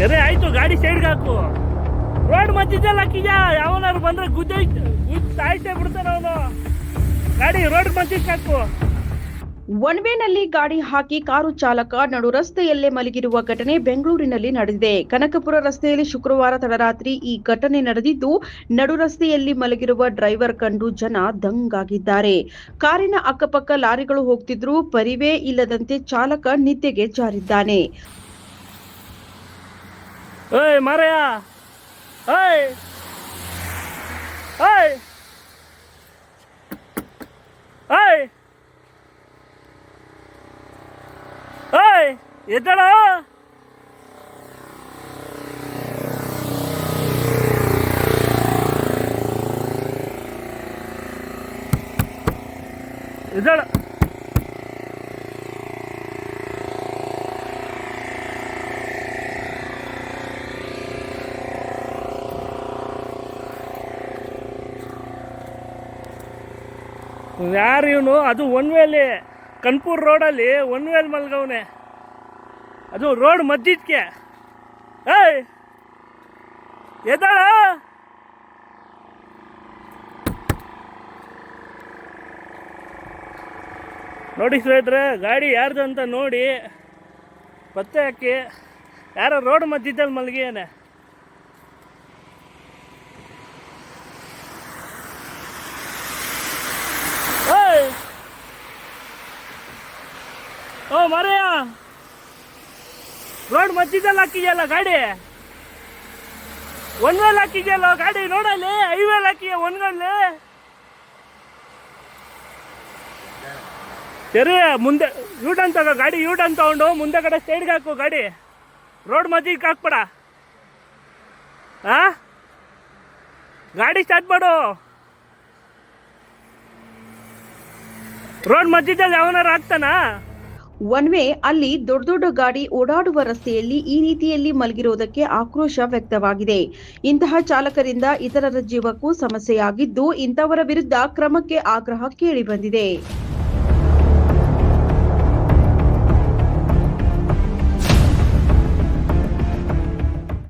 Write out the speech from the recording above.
ಸರಿ ಆಯ್ತು, ಗಾಡಿ ಸೈಡ್ಗೆ ಹಾಕು. ರೋಡ್ ಮಧ್ಯದಲ್ಲಿ ಹಾಕಿದ್ಯಾ ಯಾವನಾರು ಬಂದ್ರೆ ಗುದ್ದು ಸಾಯ್ತೇ ಬಿಡ್ತಾನೆ ಅವನು. ಗಾಡಿ ರೋಡ್ ಮಧ್ಯಕ್ಕೆ ಹಾಕು. ಒನ್ ವೇನಲ್ಲಿ ಗಾಡಿ ಹಾಕಿ ಕಾರು ಚಾಲಕ ನಡು ರಸ್ತೆಯಲ್ಲೇ ಮಲಗಿರುವ ಘಟನೆ ಬೆಂಗಳೂರಿನಲ್ಲಿ ನಡೆದಿದೆ. ಕನಕಪುರ ರಸ್ತೆಯಲ್ಲಿ ಶುಕ್ರವಾರ ತಡರಾತ್ರಿ ಈ ಘಟನೆ ನಡೆದಿದ್ದು, ನಡು ರಸ್ತೆಯಲ್ಲಿ ಮಲಗಿರುವ ಡ್ರೈವರ್ ಕಂಡು ಜನ ದಂಗಾಗಿದ್ದಾರೆ. ಕಾರಿನ ಅಕ್ಕಪಕ್ಕ ಲಾರಿಗಳು ಹೋಗ್ತಿದ್ರು, ಪರಿವೇ ಇಲ್ಲದಂತೆ ಚಾಲಕ ನಿದ್ದೆಗೆ ಜಾರಿದ್ದಾನೆ. ಏಯ್ ಮಾರಯ್ಯ. ಏಯ್. ಏಯ್. ಏಯ್. ಏಯ್ ಎದ್ದಳ. ಎದ್ದಳ. ಯಾರು ಇವನು? ಅದು ಒನ್ ವೇಲಿ ಕನ್ಪೂರ್ ರೋಡಲ್ಲಿ ಒನ್ ವೇಲ್ ಮಲ್ಗವನೆ. ಅದು ರೋಡ್ ಮಧ್ಯಕ್ಕೆ ಏಯ್! ಎದ್ದಾಳ ನೋಡಿ ಸ್ನೇಹಿತರೆ, ಗಾಡಿ ಯಾರ್ದು ಅಂತ ನೋಡಿ. ಪತ್ತೆ ಹಾಕಿ. ಯಾರೋ ರೋಡ್ ಮಧ್ಯದಲ್ಲಿ ಮಲಗಿಯಾನೆ ಏಯ್ ಓ, ಮರೆಯ. ರೋಡ್ ಮಧ್ಯದಲ್ಲಿ ಹಾಕಿದೆಯಲ್ಲ ಗಾಡಿ? ಒಂದ್ ವೇಲ್ ಹಾಕಿದೆಯಲ್ಲ ಗಾಡಿ ನೋಡಲ್ಲಿ ಹೈವೇಲ್ ಹಾಕಿಯ ಒಂದ್ಗಲ್ಲಿ ಸರಿ, ಮುಂದೆ ಯೂಟನ್ ತಗೋ, ಗಾಡಿ ಯೂಟನ್ ತಗೊಂಡು ಮುಂದೆ ಕಡೆ ಸೈಡ್ಗೆ ಹಾಕು ಗಾಡಿ. ರೋಡ್ ಮಧ್ಯಕ್ಕೆ ಹಾಕ್ಬೇಡ. ಆ? ಗಾಡಿ ಸ್ಟಾರ್ಟ್ ಮಾಡು. ರೋಡ್ ಮಧ್ಯದಲ್ಲಿ ಯಾವನಾರು ಆಗ್ತಾನಾ ಒನ್ ವೇ ಅಲ್ಲಿ ದೊಡ್ಡ ದೊಡ್ಡ ಗಾಡಿ ಓಡಾಡುವ ರಸ್ತೆಯಲ್ಲಿ ಈ ರೀತಿಯಲ್ಲಿ ಮಲಗಿರುವುದಕ್ಕೆ ಆಕ್ರೋಶ ವ್ಯಕ್ತವಾಗಿದೆ. ಇಂತಹ ಚಾಲಕರಿಂದ ಇತರರ ಜೀವಕ್ಕೂ ಸಮಸ್ಯೆಯಾಗಿದ್ದು ಇಂಥವರ ವಿರುದ್ಧ ಕ್ರಮಕ್ಕೆ ಆಗ್ರಹ ಕೇಳಿಬಂದಿದೆ